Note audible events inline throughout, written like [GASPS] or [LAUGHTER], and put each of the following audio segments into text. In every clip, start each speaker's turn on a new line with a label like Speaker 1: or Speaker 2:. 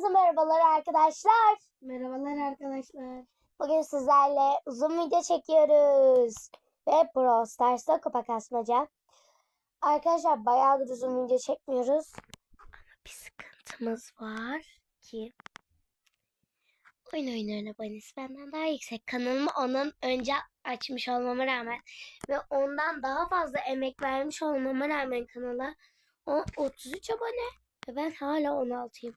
Speaker 1: Herkese merhabalar arkadaşlar.
Speaker 2: Merhabalar arkadaşlar.
Speaker 1: Bugün sizlerle uzun video çekiyoruz. Ve Brawl Stars'ta kupa kasmaca. Arkadaşlar bayağıdır uzun video çekmiyoruz. Ama bir sıkıntımız var ki oyun oyunlarına abonesi benden daha yüksek. Kanalımı onun önce açmış olmama rağmen ve ondan daha fazla emek vermiş olmama rağmen kanala o 33 abone ve ben hala 16'yım.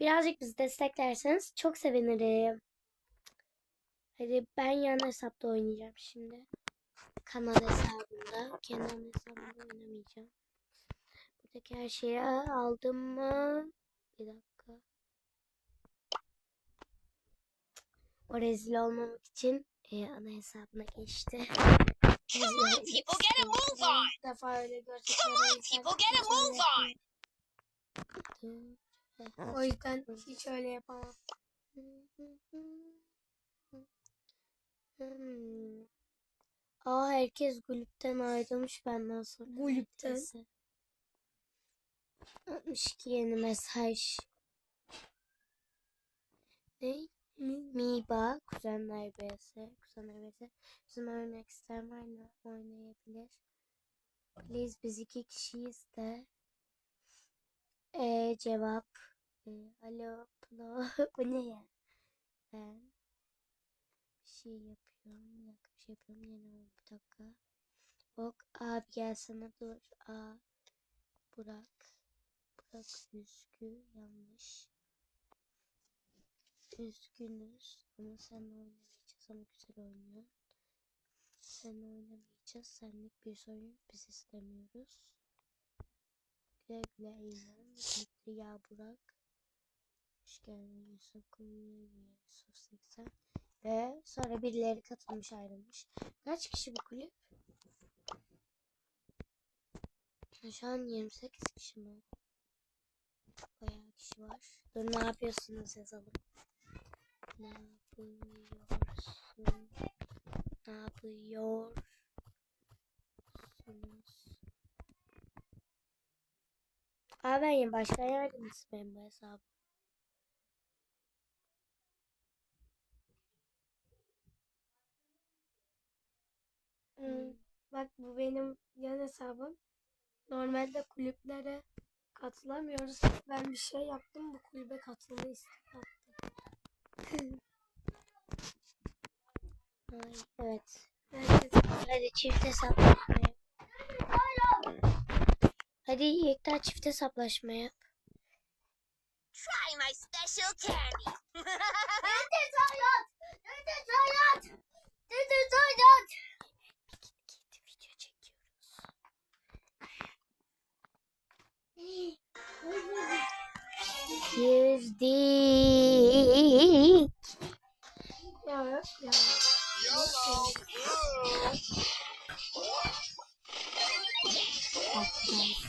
Speaker 1: Birazcık bizi desteklerseniz çok sevinirim. Hadi ben yan hesapta oynayacağım şimdi. Kanal hesabında. Kendi hesabımda oynamayacağım. Buradaki her şeyi aldım mı? Bir dakika. O rezil olmamak için e, ana hesabına geçti. [LAUGHS]
Speaker 3: Come on, people, get a move on! Come on, people, get a move on!
Speaker 2: O yüzden hiç öyle yapamam.
Speaker 1: Hmm. Aa herkes kulüpten ayrılmış benden sonra.
Speaker 2: Kulüpten?
Speaker 1: neredeyse. 62 yeni mesaj. Ne? Miba, kuzenler vs. Kuzenler vs. Bizim örnek isteyen var mı? Oynayabilir. Please biz iki kişiyiz de. Ee, cevap. Ee, alo, plo. [LAUGHS] Bu ne ya? Ben bir şey yapıyorum. Bir dakika bir şey yapıyorum. Oldu bir dakika. Ok abi gelsene dur. Aa, Burak. Burak üzgün. Yanlış. Üzgünüz ama sen oynamayacağız ama güzel oynuyor. Sen oynamayacağız. Senlik bir sorun biz istemiyoruz. Güle güle. Mutlu ya Burak. Hoş geldin Yusuf Kuyu Yusuf 80. Ve sonra birileri katılmış ayrılmış. Kaç kişi bu kulüp? Şu an 28 kişi mi? Bayağı kişi var. Dur ne yapıyorsunuz yazalım. Ne yapıyorsun? Ne yapıyorsunuz? Aa ben başka yerden benim bu hesabı.
Speaker 2: Hmm, Bak bu benim yan hesabım. Normalde kulüplere katılamıyoruz. Ben bir şey yaptım bu kulübe katılma isteği yaptım.
Speaker 1: Ay, evet.
Speaker 2: Herkes
Speaker 1: Hadi çift hesaplaşmaya. Hadi Yekta çift hesaplaşma yap.
Speaker 3: Try my special candy!
Speaker 1: Git video çekiyoruz. Girdik.
Speaker 2: ya ya.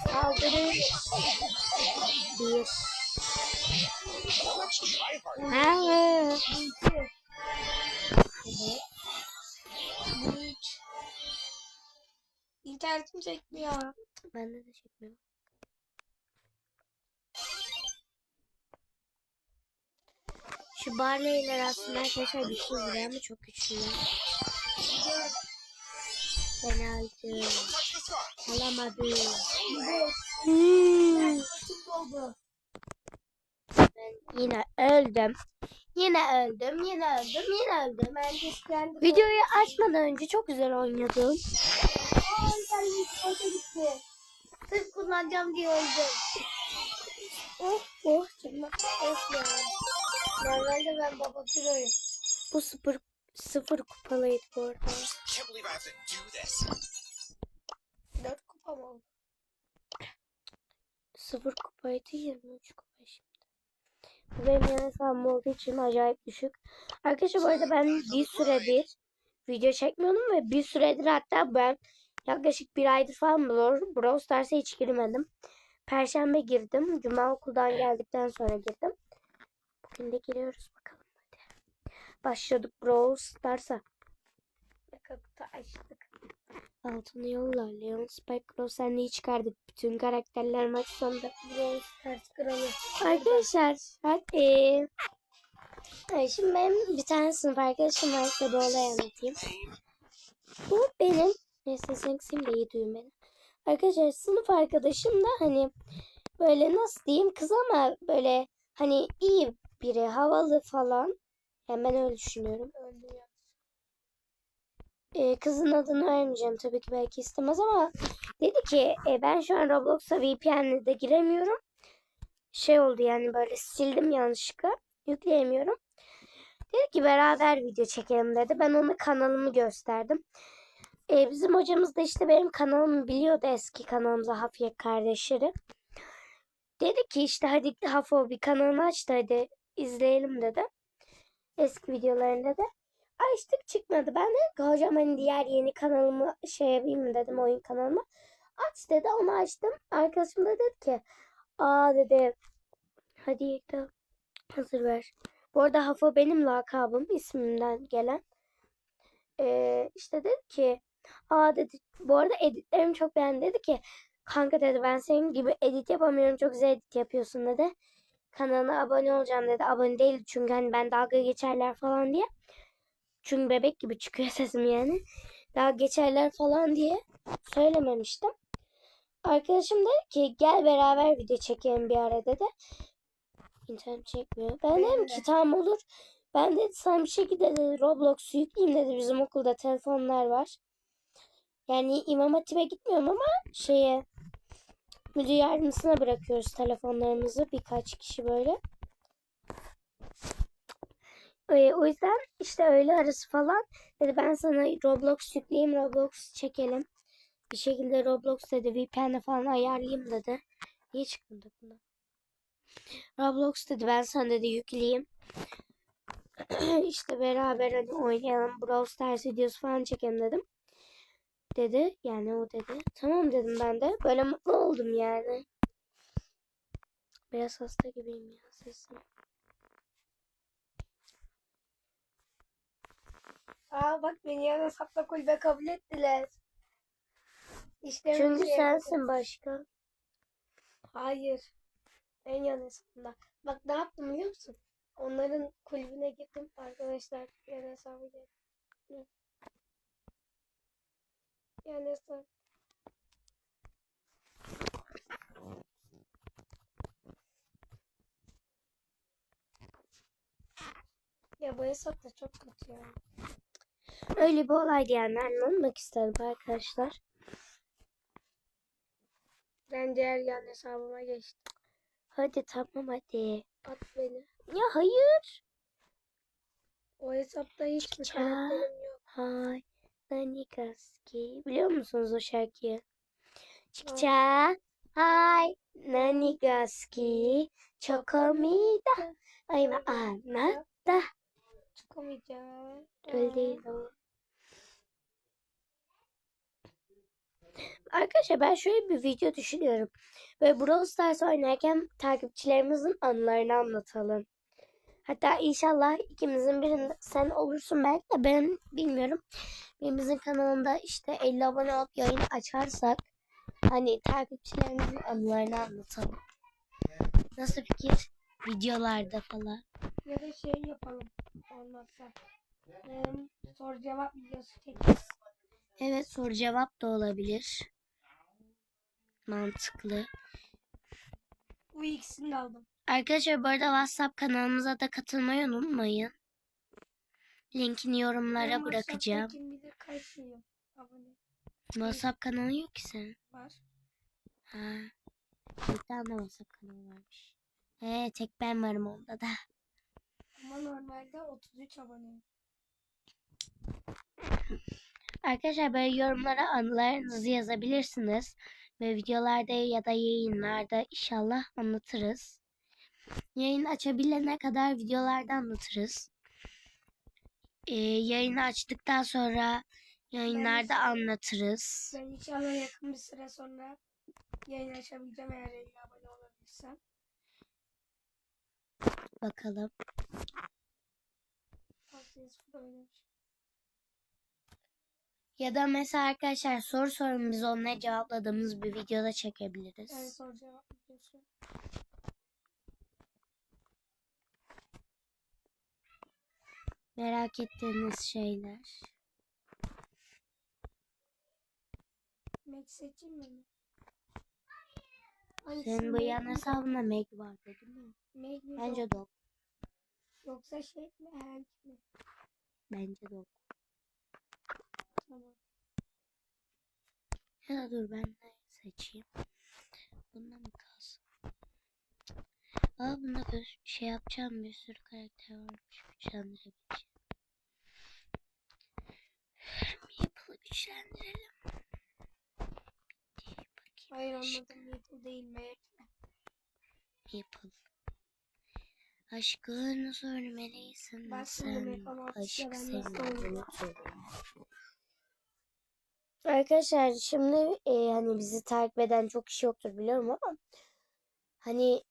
Speaker 1: Saldırı. Bir.
Speaker 3: Let's try hard.
Speaker 1: Ha.
Speaker 2: Üç. İnternetim çekmiyor.
Speaker 1: Bende de çekmiyor. Şu barleyler aslında arkadaşlar güçlü vuruyor ama çok güçlüler. Ben aldım. Alamadım.
Speaker 2: Hmm.
Speaker 1: Ben yine öldüm. Yine öldüm, yine öldüm, yine öldüm.
Speaker 2: Ben güçlendim.
Speaker 1: Videoyu açmadan önce çok güzel
Speaker 2: gitti. Sırf kullanacağım diye öldüm.
Speaker 1: Oh oh canım.
Speaker 2: Of ya. Normalde ben baba kiloyum.
Speaker 1: Bu sıfır, sıfır kupalıydı bu arada.
Speaker 2: Dört kupa mı oldu?
Speaker 1: Sıfır kupaydı 23 kupa şimdi. Bu benim yan hesabım olduğu için acayip düşük. Arkadaşlar bu arada ben bir süredir video çekmiyordum ve bir süredir hatta ben yaklaşık bir aydır falan Brawl Stars'a hiç girmedim. Perşembe girdim. Cuma okuldan geldikten sonra girdim. De giriyoruz bakalım hadi. Başladık Brawl Stars'a.
Speaker 2: Yakakta açtık.
Speaker 1: Altını yolla. Leon Spike Crow sendeyi çıkardık. Bütün karakterler maç sonunda.
Speaker 2: Brawl Stars kralı.
Speaker 1: Arkadaşlar hadi. Ay, şimdi benim bir tane sınıf arkadaşım var. Size bir olay anlatayım. Bu benim. Neyse sen kısayım da iyi duyun beni. Arkadaşlar sınıf arkadaşım da hani böyle nasıl diyeyim kız ama böyle hani iyi biri havalı falan. Ben öyle düşünüyorum. Ee, kızın adını vermeyeceğim tabii ki belki istemez ama dedi ki e, ben şu an Roblox'a VPN'le de giremiyorum. Şey oldu yani böyle sildim yanlışlıkla. Yükleyemiyorum. Dedi ki beraber video çekelim dedi. Ben ona kanalımı gösterdim. Ee, bizim hocamız da işte benim kanalımı biliyordu eski kanalımıza Hafiye kardeşleri. Dedi ki işte hadi Hafo bir kanalını aç da hadi izleyelim dedi. Eski videolarını dedi. Açtık çıkmadı. Ben de hocam hani diğer yeni kanalımı şey yapayım mı dedim oyun kanalımı. Aç dedi onu açtım. Arkadaşım da dedi ki aa dedi hadi Yekta hazır ver. Bu arada Hafo benim lakabım ismimden gelen. Ee, işte dedi ki aa dedi bu arada editlerimi çok beğendi dedi ki kanka dedi ben senin gibi edit yapamıyorum çok güzel edit yapıyorsun dedi. Kanalına abone olacağım dedi. Abone değil çünkü hani ben dalga geçerler falan diye. Çünkü bebek gibi çıkıyor [LAUGHS] sesim yani. Daha geçerler falan diye söylememiştim. Arkadaşım dedi ki gel beraber video çekelim bir ara dedi. İnternet çekmiyor. Ben
Speaker 2: Benim
Speaker 1: dedim
Speaker 2: de.
Speaker 1: ki tamam olur. Ben de sana bir şekilde dedi, Roblox'u yükleyeyim dedi. Bizim okulda telefonlar var. Yani İmam Hatip'e gitmiyorum ama şeye müdür yardımcısına bırakıyoruz telefonlarımızı birkaç kişi böyle. Ee, o yüzden işte öğle arası falan dedi ben sana Roblox yükleyeyim Roblox çekelim. Bir şekilde Roblox dedi VPN'e falan ayarlayayım dedi. Niye çıkmadı buna? Roblox dedi ben sana dedi yükleyeyim. [CLEARS THROAT] işte beraber hani oynayalım Brawl Stars videosu falan çekelim dedim. Dedi yani o dedi. Tamam dedim ben de. Böyle mutlu oldum yani. Biraz hasta gibiyim ya sesim.
Speaker 2: Aa bak beni yan hesapla kulübe kabul ettiler. İşte
Speaker 1: Çünkü
Speaker 2: şey
Speaker 1: sensin başka.
Speaker 2: Hayır. En yan hesabında. Bak ne yaptım biliyor musun? Onların kulübüne gittim. Arkadaşlar yan hesabı geldi. Yan hesap. Ya bu hesap da çok kötü ya.
Speaker 1: Öyle bir olaydı yani anlatmak istedim arkadaşlar.
Speaker 2: Ben diğer yan hesabıma geçtim.
Speaker 1: Hadi tamam hadi.
Speaker 2: At beni.
Speaker 1: Ya hayır.
Speaker 2: O hesapta hiçbir
Speaker 1: Çıkça.
Speaker 2: karakterim yok.
Speaker 1: Hay. Nanikaski. Biliyor musunuz o şarkıyı? Çıkça. Hay. Nanikaski. Çokomida. Ayma anlatta.
Speaker 2: Çıkamayacağım.
Speaker 1: Öyle değil o. Arkadaşlar ben şöyle bir video düşünüyorum. Böyle Brawl Stars oynarken takipçilerimizin anılarını anlatalım. Hatta inşallah ikimizin birinde sen olursun belki de ben bilmiyorum. Birimizin kanalında işte 50 abone olup yayın açarsak hani takipçilerimizin anılarını anlatalım. Nasıl fikir? Videolarda falan.
Speaker 2: Ya da şey yapalım. Olmazsa. Ee, soru cevap videosu çekeriz.
Speaker 1: Evet soru cevap da olabilir. Mantıklı.
Speaker 2: Bu ikisini de aldım.
Speaker 1: Arkadaşlar bu arada WhatsApp kanalımıza da katılmayı unutmayın. Linkini yorumlara
Speaker 2: Benim
Speaker 1: bırakacağım. WhatsApp kanalı yok ki senin.
Speaker 2: var.
Speaker 1: Ha. Bir tane WhatsApp kanalı varmış. He tek ben varım onda da.
Speaker 2: Ama normalde 33 abone.
Speaker 1: Arkadaşlar böyle yorumlara anılarınızı yazabilirsiniz. Ve videolarda ya da yayınlarda inşallah anlatırız. Yayın açabilene kadar videolarda anlatırız. Ee, yayını açtıktan sonra yayınlarda anlatırız.
Speaker 2: Ben inşallah yakın bir süre sonra yayın açabileceğim eğer 50 abone olabilirsem.
Speaker 1: Bakalım. Ya da mesela arkadaşlar soru sorun biz onlara cevapladığımız bir videoda çekebiliriz.
Speaker 2: Yani soru cevap videosu.
Speaker 1: Merak ettiğiniz şeyler.
Speaker 2: Mac seçeyim mi?
Speaker 1: Senin bu yan hesabında Meg vardı değil mi?
Speaker 2: Mac mi
Speaker 1: Bence Dog.
Speaker 2: Yoksa şey mi? Hank mi?
Speaker 1: Bence Dog.
Speaker 2: Tamam.
Speaker 1: Ya dur ben de seçeyim. Bundan mı? Aa bunda göz şey yapacağım bir sürü karakter varmış güçlendirebileceğim. Maple'ı güçlendirelim.
Speaker 2: Hayır anladım. Maple değil.
Speaker 1: Maple. Aşkını sormalıysan
Speaker 2: Bak şimdi
Speaker 1: sen. Aşk
Speaker 2: ben
Speaker 1: seni
Speaker 2: nasıl oynayayım?
Speaker 1: unutur. Arkadaşlar şimdi e, hani bizi takip eden çok kişi yoktur biliyorum ama hani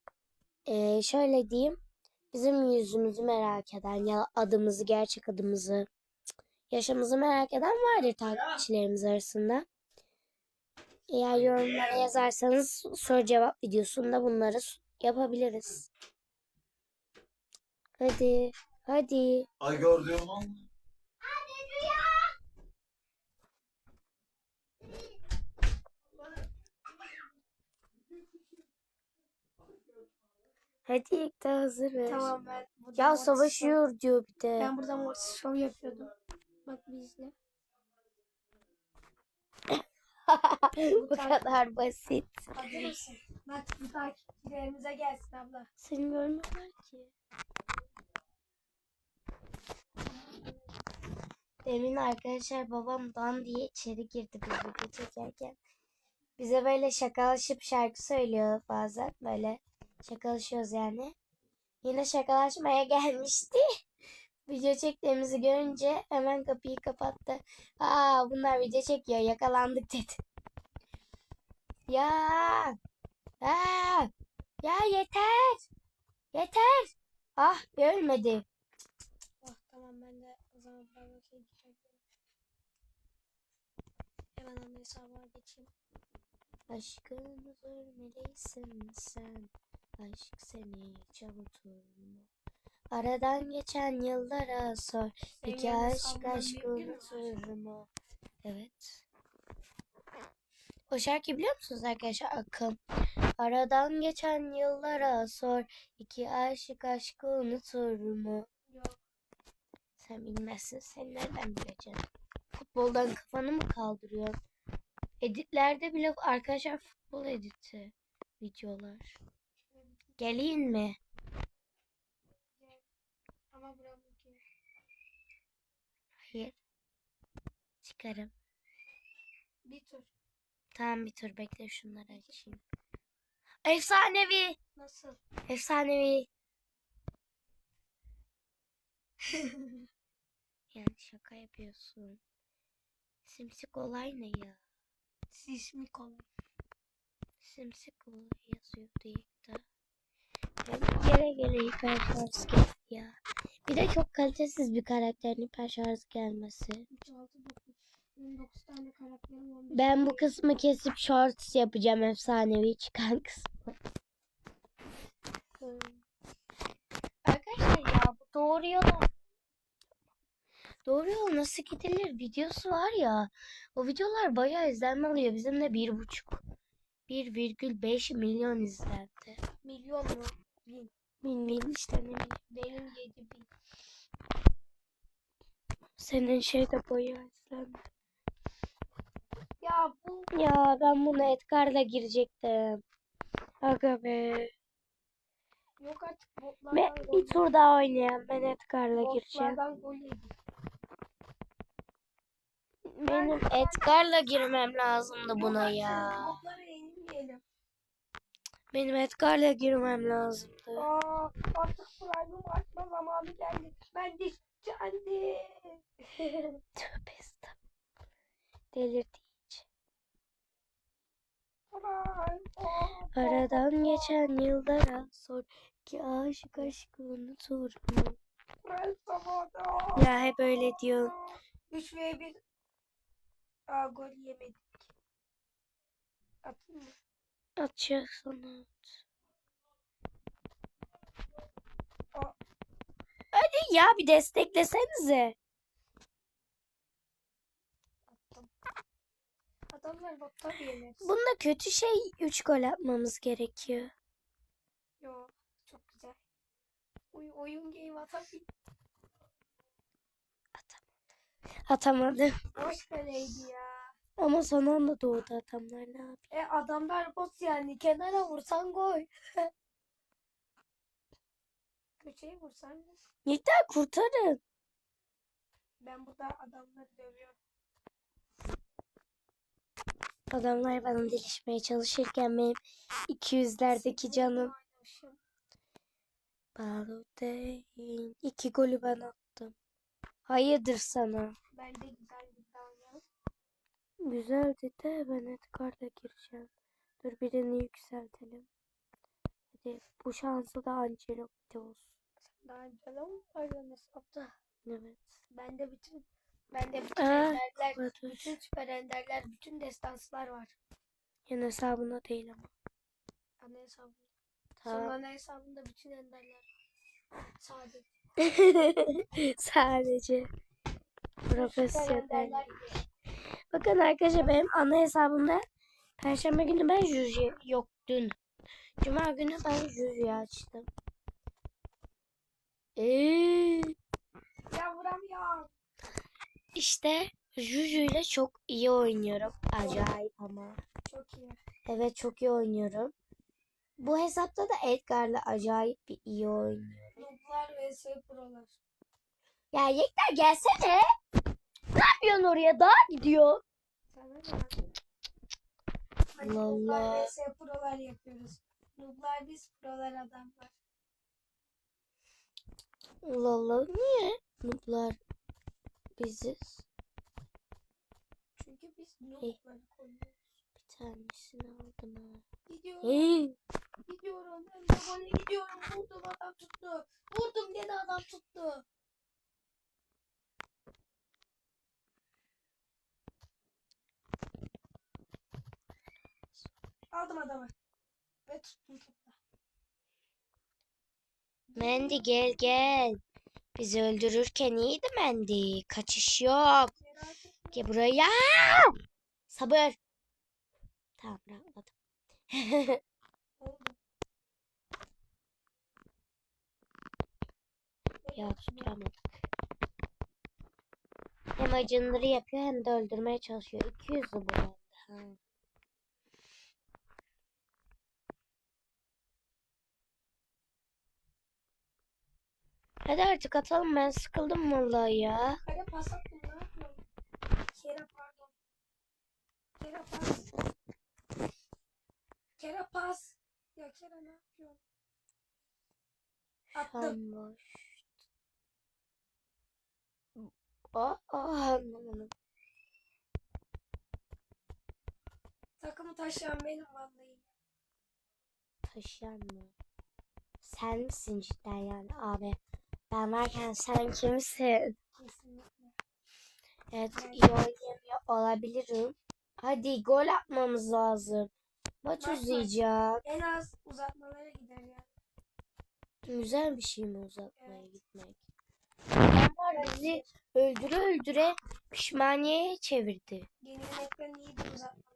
Speaker 1: e, şöyle diyeyim bizim yüzümüzü merak eden ya adımızı gerçek adımızı cık, yaşamımızı merak eden vardır takipçilerimiz arasında. Eğer yorumlara yazarsanız soru cevap videosunda bunları yapabiliriz. Hadi, hadi.
Speaker 4: Ay gördüğüm
Speaker 1: Hadi ilk de hazır ver.
Speaker 2: Tamam ben
Speaker 1: Ya savaşıyor diyor bir de.
Speaker 2: Show- Ben burada Mortis Show yapıyordum. Bak bir izle. [LAUGHS]
Speaker 1: Bu kadar basit.
Speaker 2: Hazır mısın? Bak bu takipçilerimize gelsin abla.
Speaker 1: Seni görmüyorlar ki. Demin arkadaşlar babam dan diye içeri girdi biz video çekerken. Bize böyle şakalaşıp şarkı söylüyor bazen böyle şakalaşıyoruz yani. Yine şakalaşmaya [LAUGHS] gelmişti. Video çektiğimizi görünce hemen kapıyı kapattı. Aa bunlar video çekiyor yakalandık dedi. Ya. Aa. Ya yeter. Yeter. Ah ölmedi.
Speaker 2: Oh tamam ben de o zaman ben. Hemen ana hesabına geçeyim.
Speaker 1: Aşkını görmelisin sen. Aşk seni hiç unutur mu? Aradan geçen yıllara sor. İki aşk
Speaker 2: mi?
Speaker 1: unutur mu? Evet. O şarkıyı biliyor musunuz arkadaşlar? Akım. Aradan geçen yıllara sor. İki aşık aşkı unutur mu?
Speaker 2: Yok.
Speaker 1: Sen bilmezsin. Sen nereden bileceksin? Futboldan kafanı mı kaldırıyorsun? Editlerde bile arkadaşlar futbol editi videolar. Geleyim mi?
Speaker 2: Ama buram.
Speaker 1: Hayır. Çıkarım.
Speaker 2: Bir tur.
Speaker 1: Tamam bir tur bekle şunları açayım. Efsanevi.
Speaker 2: Nasıl?
Speaker 1: Efsanevi. [LAUGHS] Yani şaka yapıyorsun. Simsik olay ne ya?
Speaker 2: Sismik olay.
Speaker 1: Simsik olay yazıyor ilk de. Yani gele gele hiper şarj geldi ya. Bir de çok kalitesiz bir karakterin hiper şarj gelmesi.
Speaker 2: 3, 6, 9. 29 tane karakterim 15
Speaker 1: Ben bu kısmı kesip shorts yapacağım efsanevi çıkan kısmı. Arkadaşlar ya bu doğru yola Doğru yol nasıl gidilir videosu var ya. O videolar bayağı izlenme alıyor. Bizim de bir buçuk. 1,5 milyon izlendi.
Speaker 2: Milyon mu? Bin.
Speaker 1: Bilmiyorum işte ne bileyim.
Speaker 2: Benim 7 bin.
Speaker 1: Senin şey de bayağı izlendi.
Speaker 2: Ya bu
Speaker 1: Ya ben bunu Edgar'la girecektim. Aga be.
Speaker 2: yok artık
Speaker 1: Ve
Speaker 2: botlardan gol.
Speaker 1: bir tur daha oynayalım. Ben Edgar'la gireceğim.
Speaker 2: Botlardan gol yedik.
Speaker 1: Benim Edgar'la girmem lazımdı buna ya.
Speaker 2: Yenilmeyelim.
Speaker 1: Benim Edgar'la girmem lazımdı.
Speaker 2: Aa, artık prime'ımı açma zamanı geldi. Ben de kendim. [LAUGHS]
Speaker 1: Tövbe estağfurullah. Delirdi iyice. Aradan geçen yıllara sor ki aşık aşkı unutur mu? Ya hep öyle diyor.
Speaker 2: 3 ve 1 Aa gol yemedik. Atayım mı?
Speaker 1: Atıyorsun at. Hadi ya bir desteklesenize.
Speaker 2: Adamlar bak tabii yeneriz.
Speaker 1: Bunda kötü şey 3 gol atmamız gerekiyor.
Speaker 2: Yo çok güzel. Oy, oyun game atabil.
Speaker 1: Atamadı.
Speaker 2: Boş kaleydi ya.
Speaker 1: Ama son anda doğdu adamlar ne yapayım.
Speaker 2: E adamlar boss yani. Kenara vursan gol. [LAUGHS] Köşeye vursan.
Speaker 1: Yeter kurtarın.
Speaker 2: Ben burada adamları dövüyorum.
Speaker 1: Adamlar bana delişmeye çalışırken benim 200'lerdeki canım. Balotelli. İki golü ben attım. Hayırdır sana?
Speaker 2: Ben de güzel.
Speaker 1: Güzeldi de ben Edgar'la gireceğim. Dur birini yükseltelim. Hadi bu şansı da Ancelotti olsun.
Speaker 2: Daha önce ama oynadım hesapta.
Speaker 1: Evet.
Speaker 2: Ben de bütün ben de bütün
Speaker 1: Aa,
Speaker 2: enderler,
Speaker 1: kapadır.
Speaker 2: bütün süper enderler, bütün destanslar var.
Speaker 1: Yan hesabına değil ama.
Speaker 2: Ana hesabında.
Speaker 1: Tamam.
Speaker 2: Ana hesabında bütün enderler var. Sadece. [LAUGHS]
Speaker 1: Sadece
Speaker 2: Süper
Speaker 1: profesyonel.
Speaker 2: enderler gibi.
Speaker 1: Bakın arkadaşlar benim ana hesabımda Perşembe günü ben Juju yok dün. Cuma günü ben Juju'yu açtım. Eee,
Speaker 2: Ya vuramıyorum.
Speaker 1: işte Juju ile çok iyi oynuyorum. Acayip ama.
Speaker 2: Çok iyi.
Speaker 1: Evet çok iyi oynuyorum. Bu hesapta da Edgar'la acayip bir iyi oynuyorum.
Speaker 2: Nooblar vs prolar.
Speaker 1: Ya Yekter gelsene. Ne yapıyorsun oraya? Daha gidiyor. Allah Allah.
Speaker 2: vs prolar yapıyoruz. Nooblar biz, prolar adamlar.
Speaker 1: Allah Allah. Niye? Mutlar biziz.
Speaker 2: Çünkü biz noobları koyuyoruz.
Speaker 1: Bir tanesini aldım ha.
Speaker 2: Gidiyorum,
Speaker 1: Hey.
Speaker 2: gidiyorum. Ben de gole gidiyorum. Vurdum adam tuttu. Vurdum gene adam tuttu. Aldım adamı. Ve tuttum topu.
Speaker 1: Mandy gel gel. Bizi öldürürken iyiydi Mandy. Kaçış yok. Gel buraya. Sabır. Tamam rahatladım. Ya tutturamadık. Hem acınları yapıyor hem de öldürmeye çalışıyor. 200 bu arada. Hadi artık atalım ben sıkıldım vallahi ya.
Speaker 2: Kale pas attım ne yapıyorum? Pardon. Kere pas. Kere pas. Ya Kere ne yapıyorsun? Attım.
Speaker 1: Boş. Aa, aa, anlamadım.
Speaker 2: Takımı taşıyan benim vallahi.
Speaker 1: Taşıyan mı? Sen misin cidden yani abi? Ben varken sen kimsin?
Speaker 2: Kesinlikle.
Speaker 1: Evet iyi oynayamıyor olabilirim. Hadi gol atmamız lazım. Maç
Speaker 2: maç.
Speaker 1: uzayacak.
Speaker 2: En az uzatmalara gider ya.
Speaker 1: Güzel bir şey mi uzatmaya
Speaker 2: Evet.
Speaker 1: gitmek? Adamlar bizi öldüre öldüre pişmaniyeye çevirdi.
Speaker 2: Yenilmekten iyidir uzatmalara gitmek.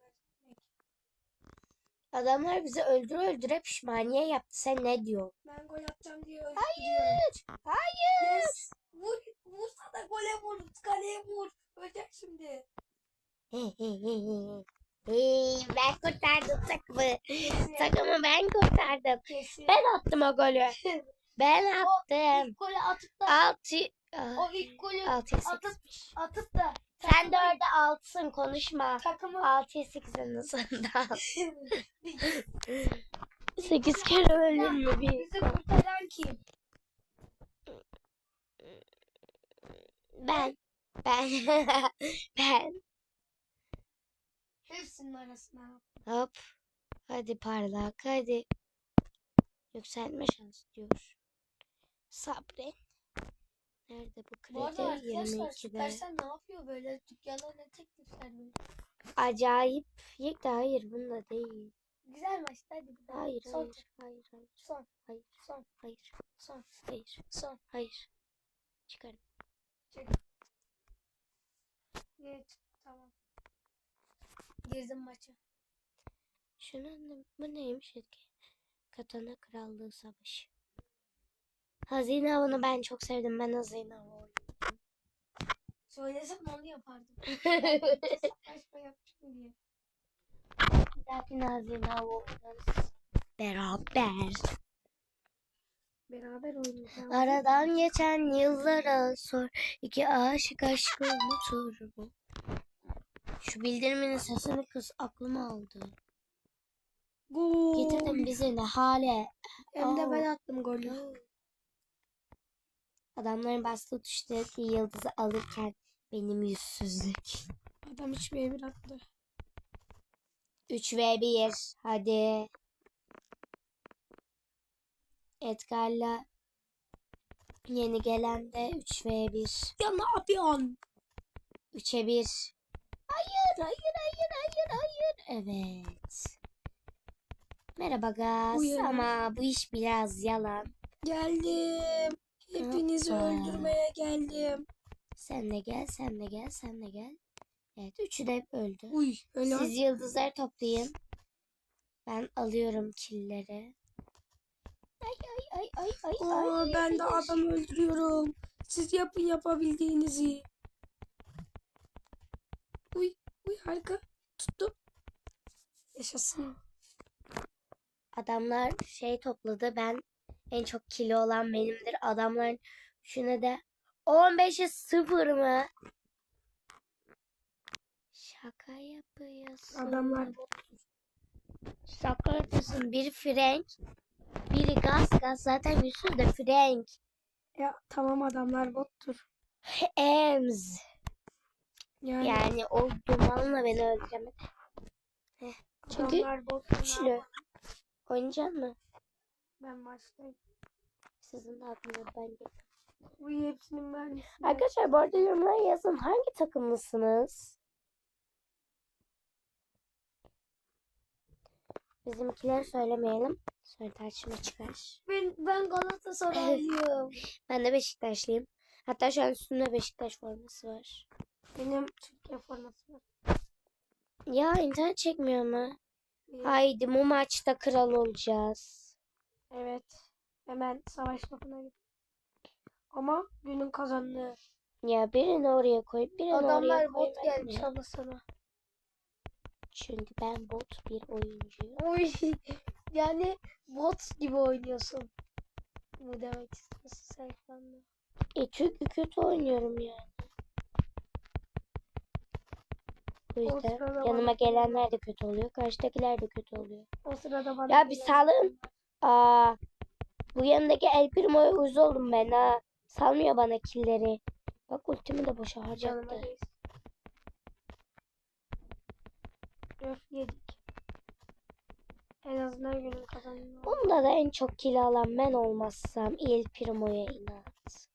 Speaker 1: Adamlar bizi öldüre öldüre pişmaniye yaptı. Sen ne diyorsun?
Speaker 2: Ben gol atacağım diye
Speaker 1: Hayır. Hayır.
Speaker 2: Yes. Vur, vursana gole vur. Kaleye vur. Ölecek şimdi.
Speaker 1: Hey, ben kurtardım takımı.
Speaker 2: Kesin.
Speaker 1: Takımı ben kurtardım.
Speaker 2: Kesin.
Speaker 1: Ben attım o golü. [LAUGHS] Ben attım.
Speaker 2: İlk golü atıp da
Speaker 1: Altı.
Speaker 2: o ilk golü
Speaker 1: Altıya
Speaker 2: atıp atıp da
Speaker 1: Sen dörde altısın konuşma.
Speaker 2: takımı
Speaker 1: Altıya sekiz en azından. [LAUGHS] Sekiz kere ölür mü bir
Speaker 2: bizi kurtaran kim?
Speaker 1: Ben. Ben. [LAUGHS] ben.
Speaker 2: Hepsinin arasına.
Speaker 1: Hop. Hadi parlak hadi. Yükselme şansı diyor. Sabret. Nerede bu kredi?
Speaker 2: Bu arada arkadaşlar
Speaker 1: 22'de.
Speaker 2: Süpersel ne yapıyor böyle dükkana ne teklifler veriyor?
Speaker 1: Acayip. Yok da hayır bunda değil.
Speaker 2: Güzel maçtı hadi bir daha.
Speaker 1: Hayır
Speaker 2: son,
Speaker 1: hayır hayır hayır
Speaker 2: son,
Speaker 1: hayır
Speaker 2: son,
Speaker 1: hayır
Speaker 2: son,
Speaker 1: hayır
Speaker 2: son.
Speaker 1: hayır. Çıkarım.
Speaker 2: Evet, tamam. Girdim maça.
Speaker 1: Şunun bu neymiş etki? Katana Krallığı Savaşı. Hazine avını ben çok sevdim. Ben hazine avı oynadım.
Speaker 2: Söylesem onu yapardım. [LAUGHS] Hesaplaşma yapacağım diye.
Speaker 1: Bir dahakine hazine avı oynarız. Beraber.
Speaker 2: Beraber oynayacağım.
Speaker 1: Aradan geçen yıllara sor. İki aşık aşkı unutur mu? Şu bildirimin sesini kız aklım aldı.
Speaker 2: Gol.
Speaker 1: Getirdin bizi de hale.
Speaker 2: Hem de ben attım golü.
Speaker 1: Adamların bastığı tuştaki yıldızı alırken benim yüzsüzlük.
Speaker 2: Adam hiçbir emir attı.
Speaker 1: 3 ve 1. Hadi. Edgar'la yeni gelen de 3 ve 1.
Speaker 2: Ya ne yapıyorsun?
Speaker 1: 3'e 1. Hayır, hayır, hayır, hayır, hayır. Evet. Merhaba Gaz.
Speaker 2: Buyurun.
Speaker 1: Ama bu iş biraz yalan.
Speaker 2: Geldim. Hepinizi
Speaker 1: Hoppa.
Speaker 2: öldürmeye geldim.
Speaker 1: Sen de gel, sen de gel, sen de gel. Evet, üçü de öldü.
Speaker 2: Uy öyle.
Speaker 1: Siz yıldızları toplayın. Ben alıyorum killeri. Ay ay ay ay ay
Speaker 2: Aa,
Speaker 1: ay.
Speaker 2: ben de adam öldürüyorum. Siz yapın yapabildiğinizi. Uy uy harika. Tuttum. Yaşasın.
Speaker 1: Adamlar şey topladı. Ben en çok kilo olan benimdir. Adamların şuna da 15'e 0 mı? Şaka yapıyorsun.
Speaker 2: Adamlar
Speaker 1: Şaka yapıyorsun. Biri Frank. Biri Gaz. Gaz zaten yüzsüz de Frank.
Speaker 2: ya tamam adamlar bottur.
Speaker 1: Ems.
Speaker 2: Yani,
Speaker 1: Yani o dumanla beni öldüremedi. çünkü
Speaker 2: bottur.
Speaker 1: Güçlü. Oynayacak mı?
Speaker 2: Ben başlayayım.
Speaker 1: Sizin de aklınız bence.
Speaker 2: Uy hepsinin mermisi.
Speaker 1: Arkadaşlar bu arada yorumlara yazın. Hangi takımlısınız? Bizimkileri söylemeyelim. Sonra tartışma çıkar.
Speaker 2: Ben, ben Galatasaraylıyım. [LAUGHS]
Speaker 1: Ben de Beşiktaşlıyım. Hatta şu an üstümde Beşiktaş forması var.
Speaker 2: Benim Türkiye forması var.
Speaker 1: Ya internet çekmiyor mu? Haydi bu maçta kral olacağız.
Speaker 2: Evet. Hemen savaş topuna git. Ama günün kazandığı.
Speaker 1: Ya birini oraya koyup birini oraya
Speaker 2: Adamlar bot
Speaker 1: koymayın
Speaker 2: gelmiş ama sana.
Speaker 1: Çünkü ben bot bir oyuncuyum.
Speaker 2: Uy. [LAUGHS] Yani bot gibi oynuyorsun. Bu demek istiyorsun sen şu anda.
Speaker 1: E çünkü kötü oynuyorum yani. Bu
Speaker 2: O
Speaker 1: yüzden
Speaker 2: sırada
Speaker 1: yanıma gelenler de kötü oluyor. Karşıdakiler de kötü oluyor.
Speaker 2: O sırada bana
Speaker 1: Ya bir salın. Aa, bu yanındaki El Primo'ya uyuz oldum ben ha. Salmıyor bana killeri. Bak ultimi de boşa harcattı.
Speaker 2: Öf yedik. En azından günün kazandığı.
Speaker 1: Bunda da en çok kill alan ben olmazsam El Primo'ya inat.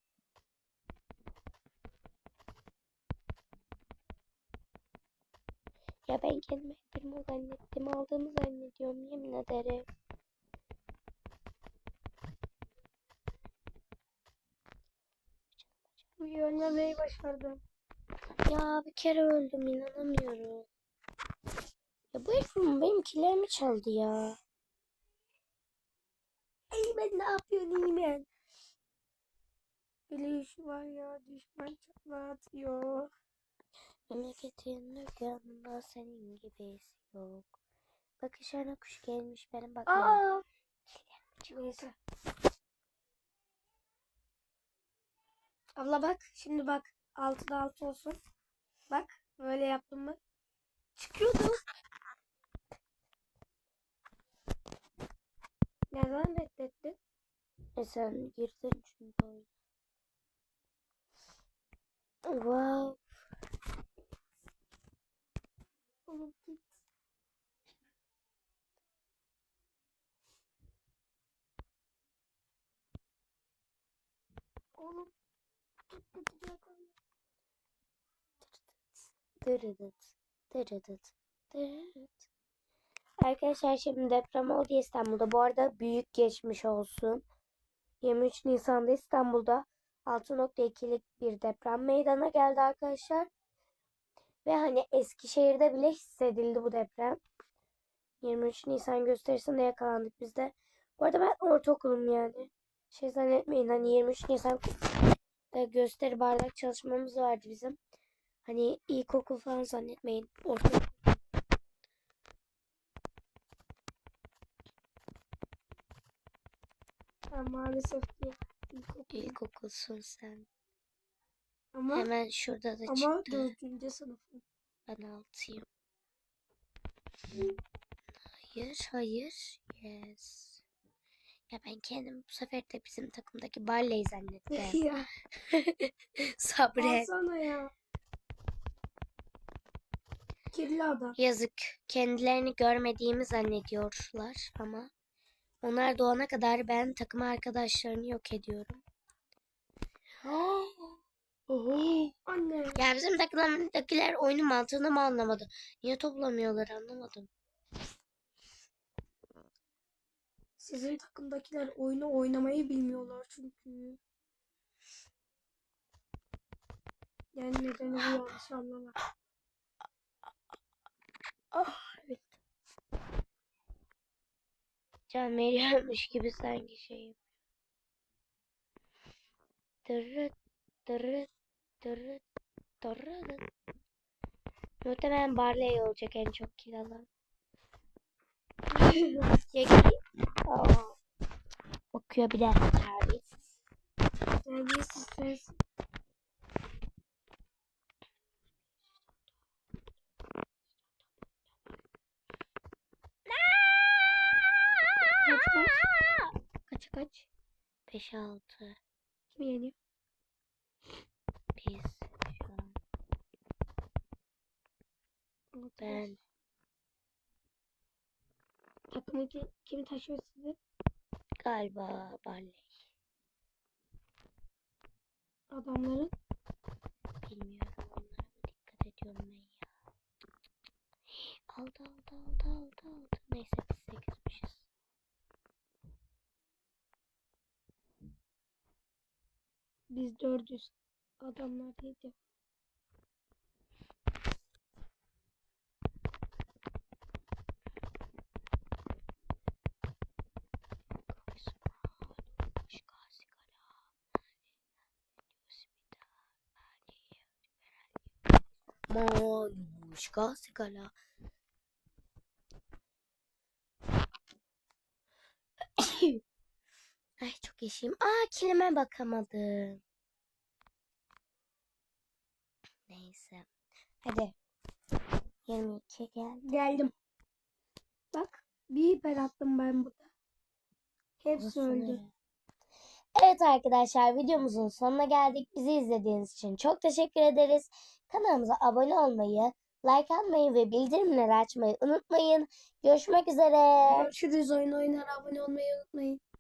Speaker 1: Ya ben kendimi El Primo zannettim. Aldığımı zannediyorum yemin ederim.
Speaker 2: Uy önlemeyi başardım.
Speaker 1: Ya bir kere öldüm inanamıyorum. Ya bu herif benim killerimi çaldı ya.
Speaker 2: Eymen ne yapıyorsun Eymen? Böyle var ya düşman çatla atıyor.
Speaker 1: Memleketin yanında senin gibisi yok. Bakışana kuş gelmiş benim bakmam.
Speaker 2: Aa! Neyse. Abla bak şimdi bak. Altıda altı olsun. Bak böyle yaptım mı? Çıkıyordu. Neden reddettin?
Speaker 1: E sen girdin çünkü oyuna. Wow.
Speaker 2: Oğlum git. Oğlum
Speaker 1: Dırıdıt. Dırıdıt. Dırıdıt. Arkadaşlar şimdi deprem oldu İstanbul'da. Bu arada büyük geçmiş olsun. 23 Nisan'da İstanbul'da 6.2'lik bir deprem meydana geldi arkadaşlar. Ve hani Eskişehir'de bile hissedildi bu deprem. 23 Nisan gösterisinde yakalandık biz de. Bu arada ben ortaokulum yani. Şey zannetmeyin hani 23 Nisan'da gösteri bardak çalışmamız vardı bizim. Hani ilkokul falan zannetmeyin. Ortaokul.
Speaker 2: Ben maalesef ki ilkokul.
Speaker 1: İlkokulsun sen.
Speaker 2: Ama,
Speaker 1: Hemen şurada da
Speaker 2: ama
Speaker 1: çıktı.
Speaker 2: dördüncü sınıfım.
Speaker 1: Ben altıyım. Hayır, hayır. Yes. Ya ben kendim bu sefer de bizim takımdaki Barley zannettim. [LAUGHS]
Speaker 2: ya [LAUGHS]
Speaker 1: Sabret.
Speaker 2: alsana ya. Kirli adam.
Speaker 1: Yazık. Kendilerini görmediğimi zannediyorlar ama onlar doğana kadar ben takım arkadaşlarını yok ediyorum. [GASPS]
Speaker 2: Anne.
Speaker 1: Ya bizim takımdakiler oyunun mantığını mı anlamadı? Niye toplamıyorlar anlamadım.
Speaker 2: Sizin takımdakiler oyunu oynamayı bilmiyorlar çünkü. Yani nedeni bu [GASPS] yanlış anlama.
Speaker 1: Ah evet. Can veriyormuş gibi sanki şey yapıyor. Dırıt dırıt dırıt dırıt. Muhtemelen Barley olacak en çok kill alan. Ya ki... Aa. Bakıyor bir de terbiyesiz.
Speaker 2: Terbiyesiz sensin.
Speaker 1: 5 6.
Speaker 2: Kim yeniyor?
Speaker 1: Biz şu an. Ben
Speaker 2: Takımı ki- kim taşıyor sizi?
Speaker 1: galiba Barley.
Speaker 2: Adamların.
Speaker 1: Bilmiyorum onlara dikkat ediyorum ben ya. Aldı aldı aldı aldı aldı. Neyse biz sekizmişiz.
Speaker 2: Biz dördüz. Adamlar yedi.
Speaker 1: Manuşka sigara. Ay çok yaşayayım. Aa kilime bakamadım. Neyse. Hadi. 22 geldi.
Speaker 2: Geldim. Bak bir hiper attım ben burada. Hepsi öldü.
Speaker 1: Evet arkadaşlar videomuzun sonuna geldik. Bizi izlediğiniz için çok teşekkür ederiz. Kanalımıza abone olmayı, like atmayı ve bildirimleri açmayı unutmayın. Görüşmek üzere.
Speaker 2: Görüşürüz oyun oynar abone olmayı unutmayın.